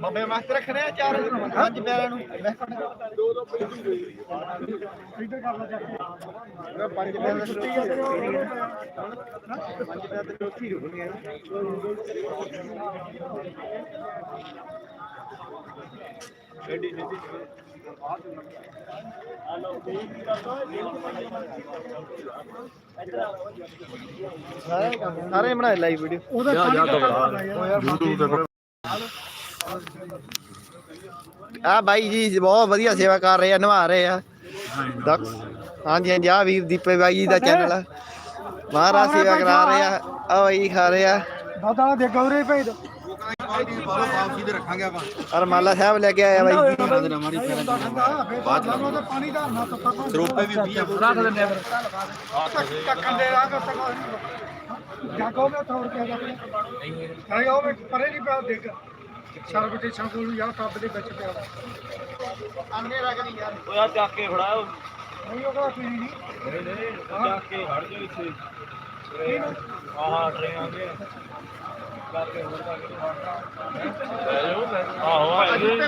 ਬੱਬੇ master ਰੱਖਣੇ ਆ ਚਾਰ ਪੰਜ ਪਿਆਰਿਆਂ ਨੂੰ। ਦੋ ਦੋ ਇੱਧਰ ਕਰ ਲਾ ਚੱਕ ਪੰਜ ਪਿਆਰਿਆਂ ਦੀ ਛੁੱਟੀ ਹੈ ਪੰਜ ਪਿਆਰਿਆਂ ਦੀ ਚੌਥੀ ਰੁਕਣੀ ਹੈ ਐਡੀ ਜਿੱਦੀ ਸਾਰੇ ਸਾਰੇ ਬਣਾਏ ਲਾਈਵ ਵੀਡੀਓ ਉਹਦਾ ਆ ਬਾਈ ਜੀ ਬਹੁਤ ਵਧੀਆ ਸੇਵਾ ਕਰ ਰਹੇ ਆ ਨਿਭਾ ਰਹੇ ਆ ਹਾਂਜੀ ਹਾਂਜੀ ਆ ਵੀਰ ਦੀਪੇ ਬਾਈ ਜੀ ਦਾ ਚੈਨਲ ਆ ਮਹਾਰਾਜ ਸੇਵਾ ਕਰਾ ਰਹੇ ਆ ਆ ਬਾਈ ਖਾ ਰਹੇ ਆ ਦਾਦਾ ਦੇ ਗੌਰੇ ਭੇਜ ਅਰਮਾਲਾ ਸਾਹਿਬ ਲੈ ਕੇ ਆਇਆ ਬਾਈ ਜੀ ਬਾਅਦ ਚ ਪਾਣੀ ਦਾ ਨਾ ਤੱਤਾ ਸਰੋਪੇ ਵੀ ਪੀਆ ਰੱਖ ਦਿੰਦੇ ਆ ਫਿਰ ਟੱਕਣ ਦੇ ਰਾਹ ਤੱਕ ਜਾਗੋ ਮੈਂ ਤੋੜ ਕੇ ਜਾ ਨਹੀਂ ਉਹ ਮੈਂ ਪਰੇ ਨਹੀਂ ਪਿਆ ਦੇਖ ਸਰਬ ਤੇ ਸੰਗੂਲ ਯਾ ਟੱਬ ਦੇ ਵਿੱਚ ਪਿਆ ਵਾ। ਅੰਨੇ ਰੱਖ ਨਹੀਂ ਯਾਰ। ਓਏ ਆ ਚੱਕ ਕੇ ਫੜਾ ਨਹੀਂ ਉਹਦਾ ਪੀਣੀ ਨਹੀਂ। ਨਹੀਂ ਨਹੀਂ ਚੱਕ ਕੇ ਹੜ ਜਾ ਇੱਥੇ। ਆਹ ਟ੍ਰੇਨ ਆ ਗਏ ਕਰਕੇ ਹੋਰ ਕਰਕੇ ਆਹੋ ਆ ਜੀ ਲੈ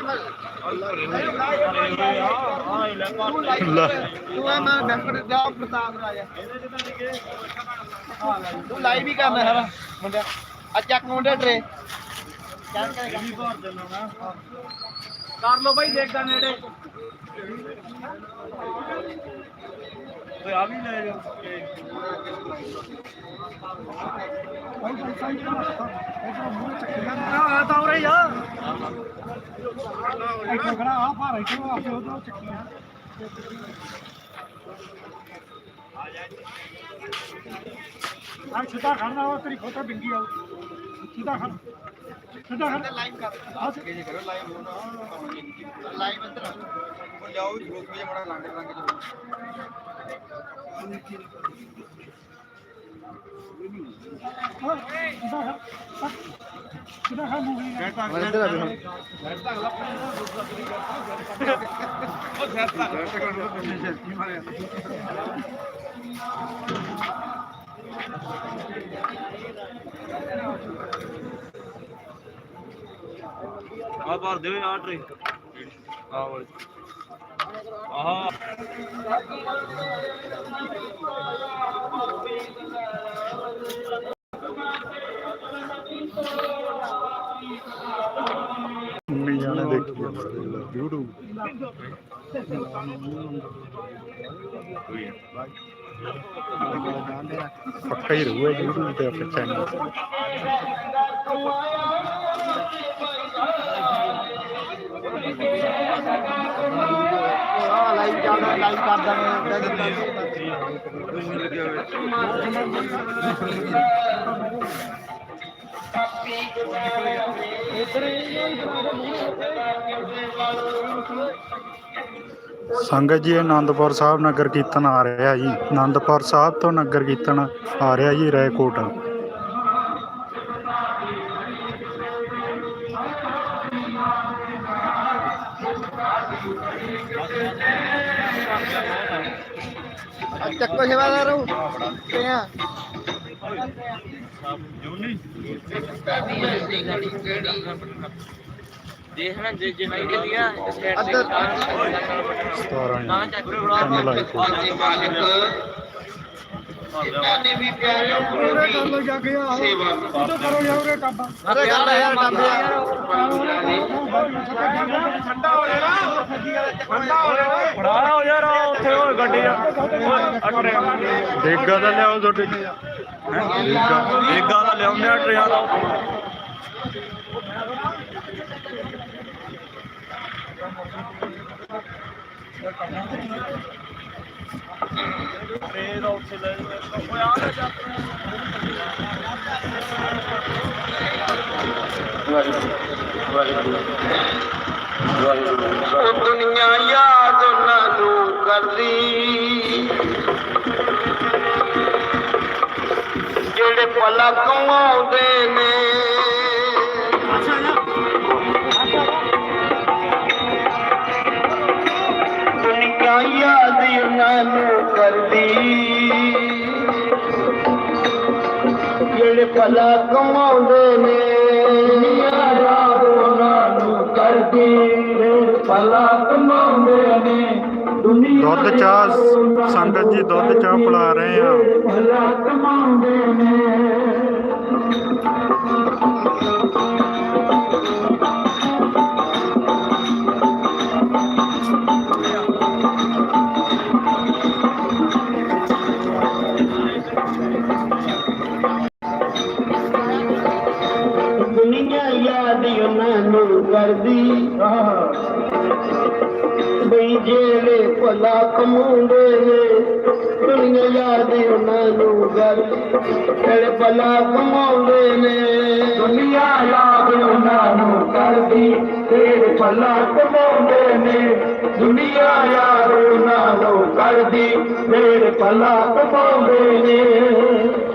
ਤੂੰ ਆ ਮੈਂ ਬੈਫਰ ਜਾ ਪ੍ਰਤਾਪ ਰਾਜਾ। ਤੂੰ ਲਾਈਵ ਹੀ ਕਰਨਾ ਹੈ ਮੁੰਡਾ ਆ ਚੱਕ ਮੁੰਡੇ ਟਰੇ। ਕਰ ਲੋ ਬਾਈ ਦੇਖਦਾ ਨੇੜੇ। ਓਏ ਆ ਵੀ ਲੈ ਜਾ ਕੋਈ ਪੈਸਾ ਹੀ ਨਾ ਇਹਦਾ ਮੂੰਹ ਚੱਕਿਆ ਆ ਤਾਂ ਉਰੇ ਆ। ਇੱਥੇ ਖੜਾ ਆ ਭਾਰ ਇੱਥੇ ਆਪੇ ਉਧਰੋਂ ਚੱਕੀਆਂ ਆ। ਸਿੱਧਾ ਖੜਨਾ ਉਹ ਤੇਰੀ ਫੋਟੋ ਡਿੰਗੀ ਆਉ ਸਿੱਧਾ ਖੜ ਲਾਈਵ ਕਰ ਆ ਕੇ ਜੇ ਕਰੋ ਲਾਈਵ ਲਾਈਵ ਅੰਦਰ ਉਹ ਜਾਓ ਗਰੁੱਪ ਵਿੱਚ ਬੜਾ ਲੰਗ ਲੰਗ ਸਿੱਧਾ ਖੜ ਸਿੱਧਾ ਖੜ ਮੂਵੀ ਅੰਦਰ ਆ ਵੀ ਆ ਭਰ ਦਿਓ ਆ ਟ੍ਰੇ ਆ ਵਾਲੀ ਆਹਾ ਨਹੀਂ ਜਾਣੇ ਦੇਖੀ YouTube ਪੱਕਾ ਹੀ ਰਹੂਗਾ YouTube ਤੇ ਆਪਣੇ ਚੈਨਲ ਲਾਈਵ ਚੱਲਦਾ ਲਾਈਵ ਕਰਦਾ ਸੰਗਤ ਜੀ, ਇਹ ਆਨੰਦਪੁਰ ਸਾਹਿਬ ਨਗਰ ਕੀਰਤਨ ਆ ਰਿਹਾ ਜੀ। ਆਨੰਦਪੁਰ ਸਾਹਿਬ ਤੋਂ ਨਗਰ ਕੀਰਤਨ ਆ ਰਿਹਾ ਜੀ ਰੈਕੋਟ चक्कर से आ रहा हूँ। देखना जे जे नहीं दिया अंदर ਯਾਰ ਡੱਬੇ ਠੰਡਾ ਹੋ ਜਾਣਾ। ਠੰਡਾ ਹੋ ਜਾਣਾ। ਫੜਾ ਹੋ ਯਾਰ ਉੱਥੇ ਉਹ ਗੱਡੀ ਆ। ਓਏ ਟ੍ਰੇ ਦਾ ਲਿਆਓ ਤੁਹਾਡੇ ਡੇਗਾ ਦਾ ਲਿਆਉਂਦੇ ਆ ਟ੍ਰੇਆਂ ਦਾ ਟ੍ਰੇ ਦਾ ਉੱਥੇ ਲੈ ਓਏ ਆ। ਲੈ ਜਾ ਉਹ ਦੁਨੀਆ ਯਾਦ ਉਹਨਾਂ ਨੂੰ ਕਰਦੀ ਜਿਹੜੇ ਪਲ ਕਮਾਉਂਦੇ ਨੇ ਦੁਨੀਆ ਯਾਦ ਉਹਨਾਂ ਨੂੰ ਕਰਦੀ ਜਿਹੜੇ ਪਲ ਕਮਾਉਂਦੇ ਨੇ ਫਕੀਰ ਭਲਾ ਕਮਾਉਂਦੇ ਨੇ। ਦੁੱਧ ਚਾਹ ਸੰਗਤ ਜੀ ਦੁੱਧ ਚਾਹ ਪਿਲਾ ਰਹੇ ਆ ਭਲਾ ਕਮਾਉਂਦੇ ਨੇ। भला कमोले या भला कमोले में दुनिया यादि हुन भला कमायादानो करम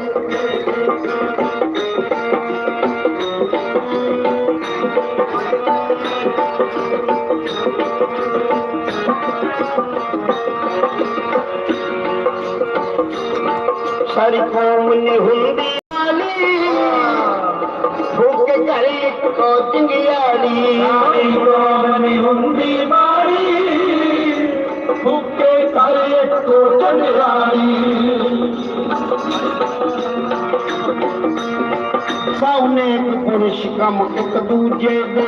سهني پرش ڪم هڪ دويه تي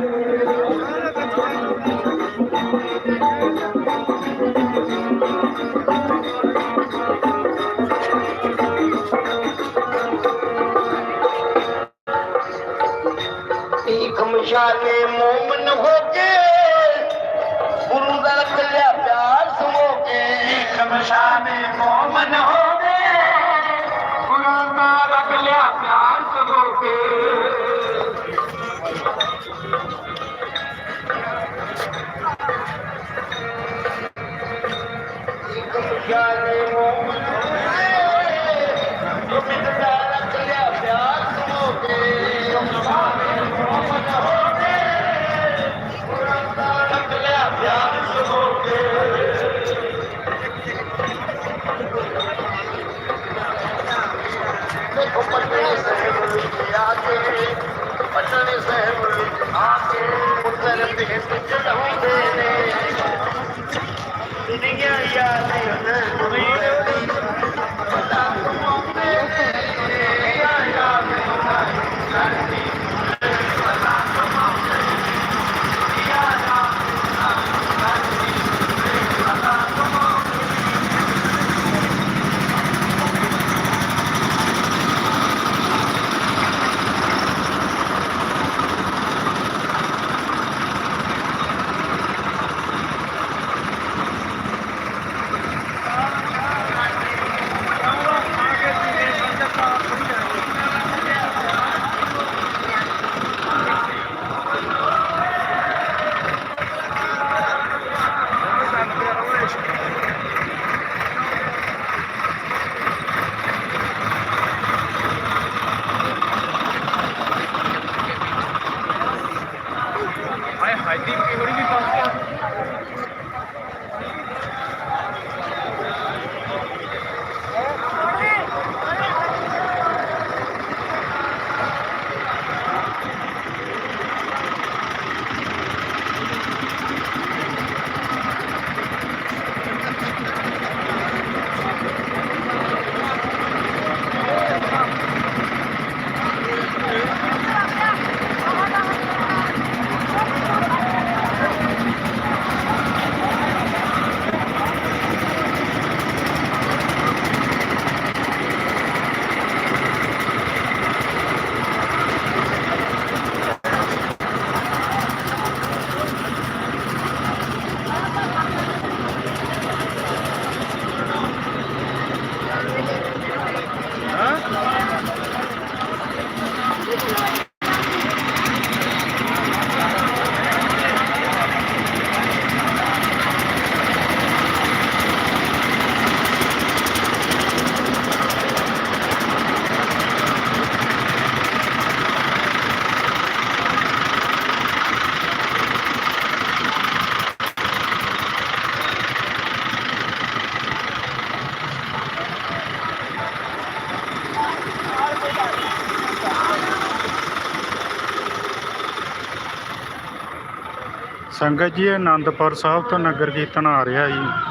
ਸੰਗਤ ਜੀ ਇਹ ਆਨੰਦਪੁਰ ਸਾਹਿਬ ਤੋਂ ਨਗਰ ਕੀਰਤਨ ਆ ਰਿਹਾ ਜੀ।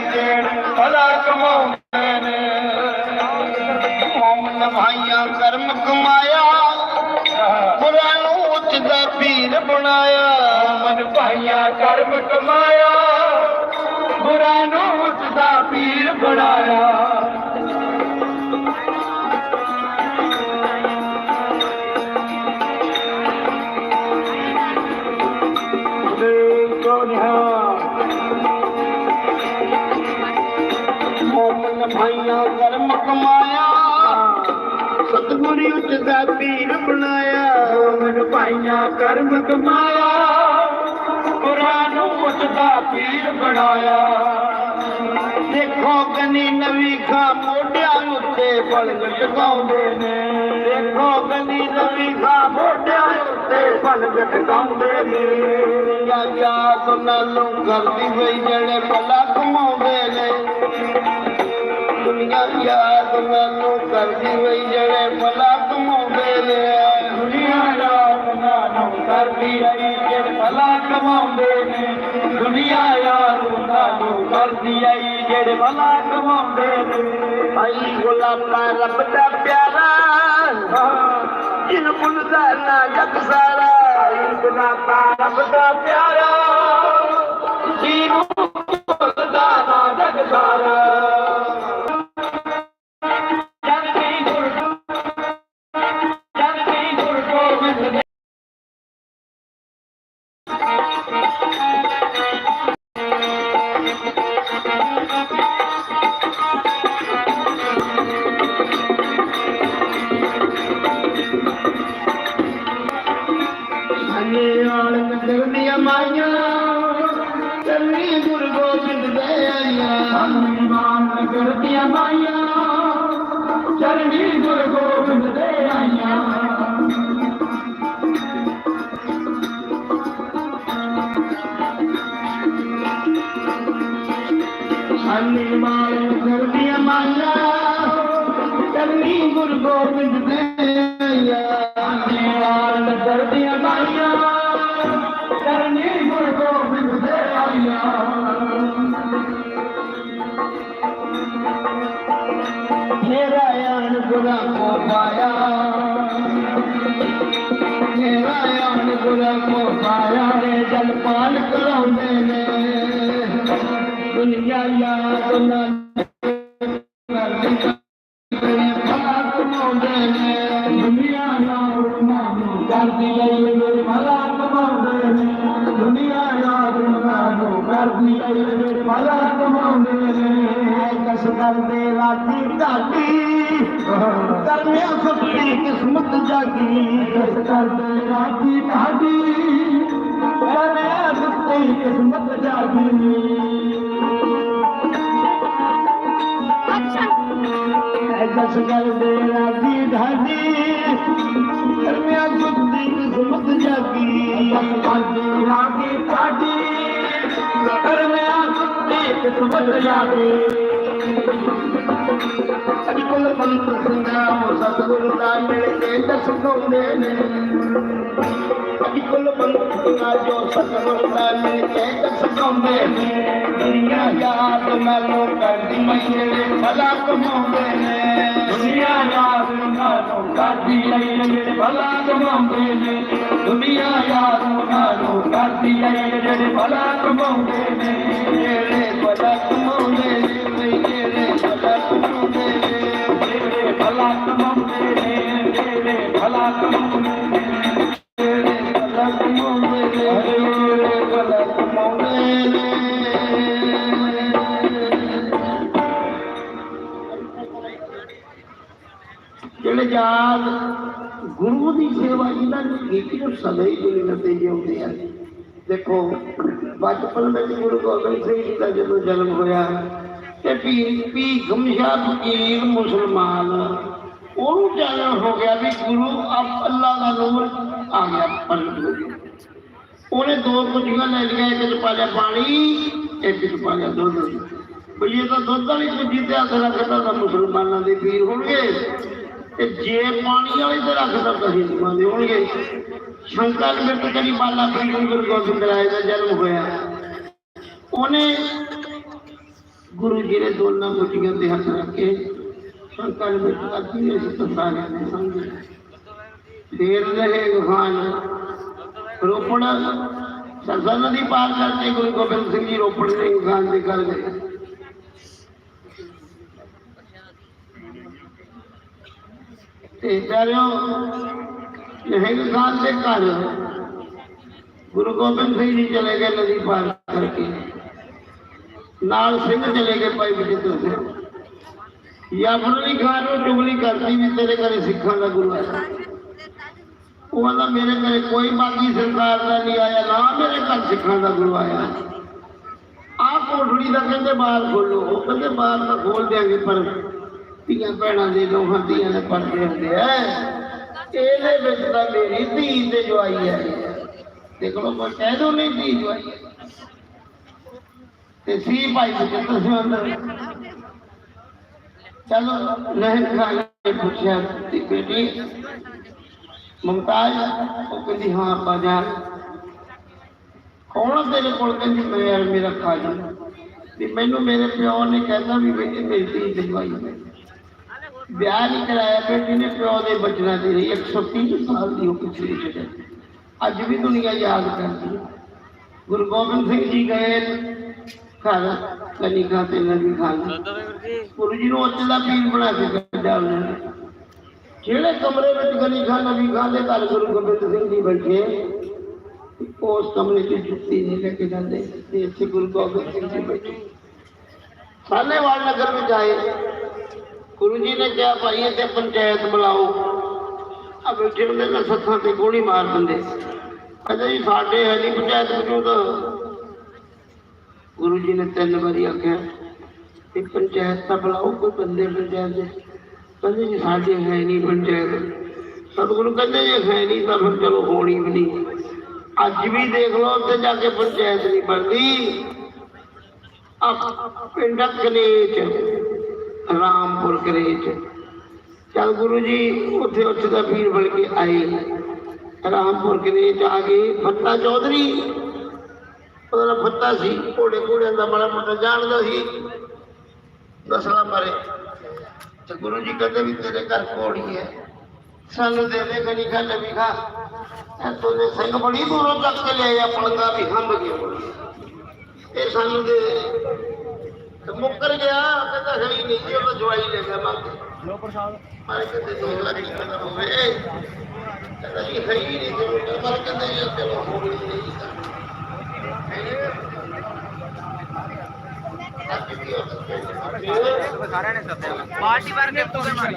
ਯਾਦ ਕਮਾਉਂਦੇ ਨੇ। ਮੋਮਨ ਭਾਈਆਂ ਕਰਮ ਕਮਾਇਆ। ਬੁਰਾ ਨੂੰ ਉੱਚ ਦਾ ਪੀਰ ਬਣਾਇਆ। ਮਨ ਭਾਈਆਂ ਕਰਮ ਕਮਾਇਆ। ਬੁਰਾ ਨੂੰ ਉੱਚ ਦਾ ਪੀਰ ਬਣਾਇਆ ਦਾ ਪੀਰ ਬਣਾਇਆ ਮਨ ਭਾਈਆਂ ਕਰਮ ਕਮਾਇਆ। ਕੁਰਾਨ ਉੱਚ ਦਾ ਪੀਰ ਬਣਾਇਆ। ਦੇਖੋ ਗਨੀ ਨਵੀਂ ਖਾ ਮੋਢਿਆਂ ਉੱਤੇ ਬਲਗ ਟਿਕਾਉਂਦੇ ਨੇ। ਦੇਖੋ ਗਨੀ ਨਵੀਂ ਖਾ ਮੋਢਿਆਂ ਉੱਤੇ ਬਲਗ ਟਿਕਾਉਂਦੇ ਨੇ। ਯਾ ਯਾਦ ਨਾਲੋਂ ਕਰਦੀ ਵਈ ਜਿਹੜੇ ਭਲਾ ਕਮਾਉਂਦੇ ਨੇ। ਦੁਨੀਆ ਯਾਦ ਮੈਨੂੰ ਕਰਦੀ ਵਈ ਜਿਹੜੇ ਭਲਾ ਕਮਾਉਂਦੇ ਨੇ। ਦੁਨੀਆ ਯਾਦ ਮੈਨੂੰ ਕਰਦੀ ਵਈ ਜਿਹੜੇ ਭਲਾ ਕਮਾਉਂਦੇ ਨੇ। ਦੁਨੀਆ ਯਾਦ ਮੈਨੂੰ ਕਰਦੀ ਵਈ ਜਿਹੜੇ ਭਲਾ ਕਮਾਉਂਦੇ ਨੇ। ਭਾਈ ਗੁਲਾਮਾ ਰੱਬ ਦਾ ਪਿਆਰਾ, ਜਿਨ ਕੁਲ ਦਾ ਨਾ ਜਗ ਸਾਰਾ। ਗੁਲਾਮਾ ਰੱਬ ਦਾ ਪਿਆਰਾ ਜਿਹਨੂੰ ਕੁਲ ਨਾ ਜਗ ਸਾਰਾ। जलपान कराने दुनिया याद दुनिया याद ना कर भला कमाने दुनिया याद ना कर दी भला कमाने कस कर दे राती दाती ਕਰਿਆ ਸਭੀ ਕਿਸਮਤ ਜਾਗੀ ਦਸ ਕਰਦੇ ਰਾਤੀ ਤਾਦੀ ਕਰਿਆ ਸਭੀ ਕਿਸਮਤ ਜਾਗੀ ਦਸ ਕਰਦੇ ਰਾਤੀ ਤਾਦੀ ਕਰਿਆ ਸਭੀ ਕਿਸਮਤ ਜਾਗੀ ਅੱਜ ਰਾਤੀ ਤਾਦੀ ਕਰਿਆ ਸਭੀ ਕਿਸਮਤ ਜਾਗੀ Thank. भला दुनिया भला कमे ਯਾਦ ਗੁਰੂ ਦੀ ਸੇਵਾ ਇਹਨਾਂ ਨੂੰ ਕੀਤੀ ਉਹ ਸਦਾ ਹੀ ਦੁਨੀਆ ਤੇ ਜਿਉਂਦੇ ਆ ਦੇਖੋ ਬਚਪਨ ਵਿੱਚ ਗੁਰੂ ਗੋਬਿੰਦ ਸਿੰਘ ਜੀ ਦਾ ਜਦੋਂ ਜਨਮ ਹੋਇਆ ਤੇ ਪੀਰ ਪੀ ਗਮਸ਼ਾ ਫਕੀਰ ਮੁਸਲਮਾਨ ਉਹਨੂੰ ਜਾਣਨ ਹੋ ਗਿਆ ਵੀ ਗੁਰੂ ਅਬ ਅੱਲਾ ਦਾ ਨੂਰ ਆ ਗਿਆ ਪ੍ਰਗਟ ਹੋ ਗਿਆ ਉਹਨੇ ਦੋ ਕੁੱਟੀਆਂ ਲੈ ਲਈਆਂ ਇੱਕ ਚ ਪਾ ਲਿਆ ਪਾਣੀ ਇੱਕ ਚ ਪਾ ਲਿਆ ਦੁੱਧ ਬਈ ਇਹ ਤਾਂ ਦੁੱਧ ਵਾਲੀ ਕੁੱਜੀ ਤੇ ਹੱਥ ਰੱਖਦਾ ਤਾਂ ਮੁਸਲਮਾਨਾਂ ਦੇ ਪੀਰ ਹੋਣਗੇ ਤੇ ਜੇ ਪਾਣੀ ਵਾਲੀ ਤੇ ਰੱਖਦਾ ਤਾਂ ਹਿੰਦੂਆਂ ਦੇ ਹੋਣਗੇ ਸ਼ੰਕਰ ਮਿਰਤ ਕਰੀ ਬਾਲਾ ਪੀਰ ਗੁਰੂ ਗੋਬਿੰਦ ਰਾਏ ਦਾ ਜਨਮ ਹੋਇਆ ਉਹਨੇ ਗੁਰੂ ਜੀ ਨੇ ਦੋਨਾਂ ਕੁੱਟੀਆਂ ਤੇ ਹੱਥ ਰੱਖੇ ਸ਼ੰਕਰ ਮਿਰਤ ਕਰਦੀ ਨੇ ਇਸ ਸਾਰਿਆਂ ਨੇ ਸਮਝੇ ਫੇਰ ਰਹੇ ਗੁਹਾਨ ਰੋਪੜ ਸਰਸਾ ਨਦੀ ਪਾਰ ਕਰਕੇ ਗੁਰੂ ਗੋਬਿੰਦ ਸਿੰਘ ਜੀ ਰੋਪੜ ਦੇ ਗੁਹਾਨ ਦੇ ਕਰ ਗਏ ਤੇ ਪਿਆਰਿਓ ਇਹ ਖਾਨ ਦੇ ਘਰ ਗੁਰੂ ਗੋਬਿੰਦ ਸਿੰਘ ਜੀ ਚਲੇ ਗਏ ਨਦੀ ਪਾਰ ਕਰਕੇ ਨਾਲ ਸਿੰਘ ਚਲੇ ਗਏ ਭਾਈ ਬਜਿੱਤਰ ਸਿੰਘ ਯਾਫਰ ਅਲੀ ਖਾਨ ਨੂੰ ਚੁਗਲੀ ਕਰਦੀ ਵੀ ਤੇਰੇ ਘਰੇ ਸਿੱਖਾਂ ਦਾ ਗੁਰੂ ਆਇਆ ਉਹ ਕਹਿੰਦਾ, ਮੇਰੇ ਘਰੇ ਕੋਈ ਬਾਗੀ ਸਰਕਾਰ ਦਾ ਨਹੀਂ ਆਇਆ, ਨਾ ਮੇਰੇ ਘਰ ਸਿੱਖਾਂ ਦਾ ਗੁਰੂ ਆਇਆ। ਆਹ ਕੋਠੜੀ ਦਾ ਕਹਿੰਦੇ ਬਾਹਰ ਖੋਲੋ। ਉਹ ਕਹਿੰਦੇ ਬਾਹਰ ਤਾਂ ਖੋਲ ਦਿਆਂਗੇ, ਪਰ ਧੀਆਂ ਭੈਣਾਂ ਦੇ ਦੋਹਾਂ ਧੀਆਂ ਦੇ ਪਰਦੇ ਹੁੰਦੇ ਆ। ਇਹਦੇ ਵਿੱਚ ਤਾਂ ਮੇਰੀ ਧੀ ਤੇ ਜਵਾਈ ਹੈ। ਦੇਖ ਲਓ ਕੋਈ ਕਹਿ ਦੋ ਨਹੀਂ ਧੀ ਜਵਾਈ ਹੈ। ਤੇ ਸੀ ਭਾਈ ਬਚਿੱਤਰ ਸਿੰਘ ਅੰਦਰ ਚਲੋ ਰਹਿਣ ਖਾਨ ਨੇ ਪੁੱਛਿਆ ਕਿ ਬੇਟੀ ਮੁਮਤਾਜ਼ ਉਹ ਕਹਿੰਦੀ ਹਾਂ ਆਪਾ ਜਾ ਕੌਣ ਆ ਤੇਰੇ ਕੋਲ ਕਹਿੰਦੀ ਮੈਂ ਯਾਰ ਮੇਰਾ ਖਾਜਾ ਵੀ ਮੈਨੂੰ ਮੇਰੇ ਪਿਓ ਨੇ ਕਹਿੰਦਾ ਵੀ ਬੇਟੀ ਮੇਰੀ ਧੀ ਦੀ ਜਵਾਈ ਹੈ ਵਿਆਹ ਨਹੀਂ ਕਰਾਇਆ ਬੇਟੀ ਨੇ ਪਿਓ ਦੇ ਬਚਨਾਂ ਦੀ ਰਹੀ 130 ਸਾਲ ਦੀ ਉਹ ਪਿਛਲੀ ਜਗ੍ਹਾ ਅੱਜ ਵੀ ਦੁਨੀਆ ਯਾਦ ਕਰਦੀ ਹੈ ਗੁਰੂ ਗੋਬਿੰਦ ਸਿੰਘ ਜੀ ਗਏ ਘਰ ਕਨਿਕਾ ਤੇ ਨਦੀ ਖਾਨ ਗੁਰੂ ਜੀ ਨੂੰ ਉੱਥੇ ਦਾ ਪੀਰ ਬਣਾ ਕੇ ਕੱਢਿਆ ਉਹਨਾਂ ਜਿਹੜੇ ਕਮਰੇ ਵਿੱਚ ਗਲੀ ਖਾਨ ਨਬੀ ਖਾਨ ਦੇ ਘਰ ਗੁਰੂ ਗੋਬਿੰਦ ਸਿੰਘ ਜੀ ਬੈਠੇ ਉਸ ਕਮਰੇ 'ਚ ਜੁੱਤੀ ਨਹੀਂ ਲੈ ਕੇ ਜਾਂਦੇ ਤੇ ਇੱਥੇ ਗੁਰੂ ਗੋਬਿੰਦ ਸਿੰਘ ਜੀ ਬੈਠੇ। ਸਾਲੇਵਾਲ ਨਗਰ ਵਿੱਚ ਆਏ। ਗੁਰੂ ਜੀ ਨੇ ਕਿਹਾ ਭਾਈ ਇੱਥੇ ਪੰਚਾਇਤ ਬੁਲਾਓ ਆ ਬੈਠੇ ਹੁੰਦੇ ਨਾ ਸੱਥਾਂ ਤੇ ਗੋਲੀ ਮਾਰ ਦਿੰਦੇ। ਕਹਿੰਦੇ ਜੀ ਸਾਡੇ ਹੈ ਨਹੀਂ ਪੰਚਾਇਤ ਮੌਜੂਦ। ਗੁਰੂ ਜੀ ਨੇ ਤਿੰਨ ਵਾਰੀ ਆਖਿਆ ਕਿ ਪੰਚਾਇਤ ਤਾਂ ਬੁਲਾਓ, ਕੋਈ ਬੰਦੇ ਪੰਚਾਇਤ ਦੇ। ਕਹਿੰਦੇ, ਜੀ, ਸਾਡੇ ਹੈ ਨਹੀਂ ਪੰਚਾਇਤ। ਸਤਿਗੁਰੂ ਕਹਿੰਦੇ, ਜੇ ਹੈ ਨਹੀਂ ਤਾਂ ਫਿਰ ਚਲੋ ਹੋਣੀ ਵੀ ਨਹੀਂ। ਅੱਜ ਵੀ ਦੇਖ ਲਓ, ਉੱਥੇ ਜਾ ਕੇ ਪੰਚਾਇਤ ਨਹੀਂ ਬਣਦੀ। ਆ ਪਿੰਡ ਕਲੇਚ, ਰਾਮਪੁਰ ਕਲੇਚ। ਚਲ ਗੁਰੂ ਜੀ, ਉੱਥੇ ਉੱਥੇ ਦਾ ਪੀਰ ਬਣ ਕੇ ਆਏ। ਰਾਮਪੁਰ ਕਲੇਚ ਆ ਗਏ, ਫੱਤਾ ਚੌਧਰੀ। ਉਹਦਾ ਨਾਂ ਫੱਤਾ ਸੀ ਘੋੜੇ ਘੋੜਿਆਂ ਦਾ ਬੜਾ ਮੋਟਾ ਜਾਣਦਾ ਸੀ ਦਸਲਾ ਮਾਰੇ ਤੇ ਗੁਰੂ ਜੀ ਕਹਿੰਦੇ ਵੀ ਤੇਰੇ ਘਰ ਘੋੜੀ ਹੈ ਸਾਨੂੰ ਦੇ ਦੇ ਗਣੀ ਖਾ ਲੈ ਵੀ ਖਾ ਐਤੋਂ ਦੇ ਸਿੰਘ ਬੜੀ ਦੂਰੋਂ ਚੱਕ ਕੇ ਲਿਆਏ ਪਲਕਾ ਵੀ ਹੰਬ ਗਿਆ ਇਹ ਸਾਨੂੰ ਦੇ ਤੇ ਮੁੱਕਰ ਗਿਆ ਕਹਿੰਦਾ ਹੈ ਹੀ ਨਹੀਂ ਜੀ ਉਹ ਜਵਾਈ ਲੈ ਗਿਆ ਮੰਗ ਲੋ ਪ੍ਰਸਾਦ ਮਾਰੇ ਕਹਿੰਦੇ ਦੋ ਲੱਖ ਰੁਪਏ ਦਾ ਹੋਵੇ ਕਹਿੰਦਾ ਜੀ ਹੈ ਹੀ ਨਹੀਂ ਤੇ ਪਰ ਕਹਿੰਦੇ ਜੀ ਚਲੋ ਹੋ ਗਈ ਨਹੀਂ पार्टी बार के पूरे मारी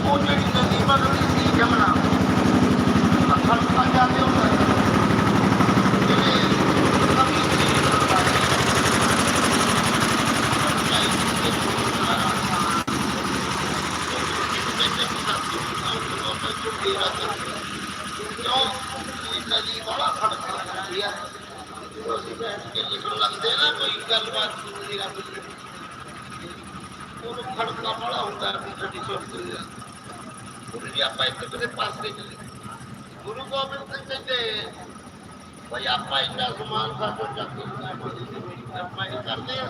ਉਹ ਜਿਹੜੀ ਨਦੀ ਬਣਦੀ ਸੀ ਜਮਨਾ ਅੱਖਾਂ ਪੰਜਾਂ ਦੇ ਉੱਤੇ खड़का पड़ा होता है छठी सौ गुरु जी आप पास नहीं चले गुरु गोविंद सिंह कहते भाई आप इतना समान था जो जाते करते हैं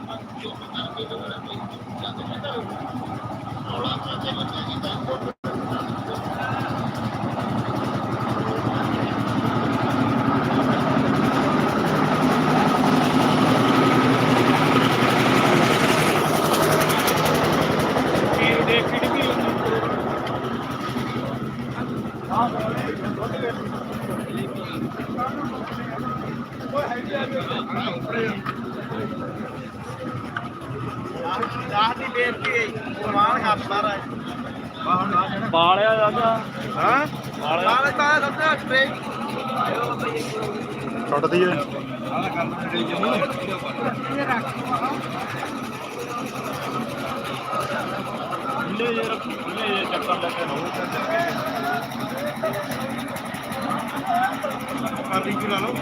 ভাগ্য তার পেতে পারে যাতে সেটা নড়াচড়া যেমন জানি তার ਛੱਡ ਦਈਏ ਖੁੱਲੇ ਜੇ ਖੁੱਲੇ ਜੇ ਚੱਕਰ ਲੈ ਕੇ ਰਹੋ ਕਰ ਲਈ ਲਾ ਲਓ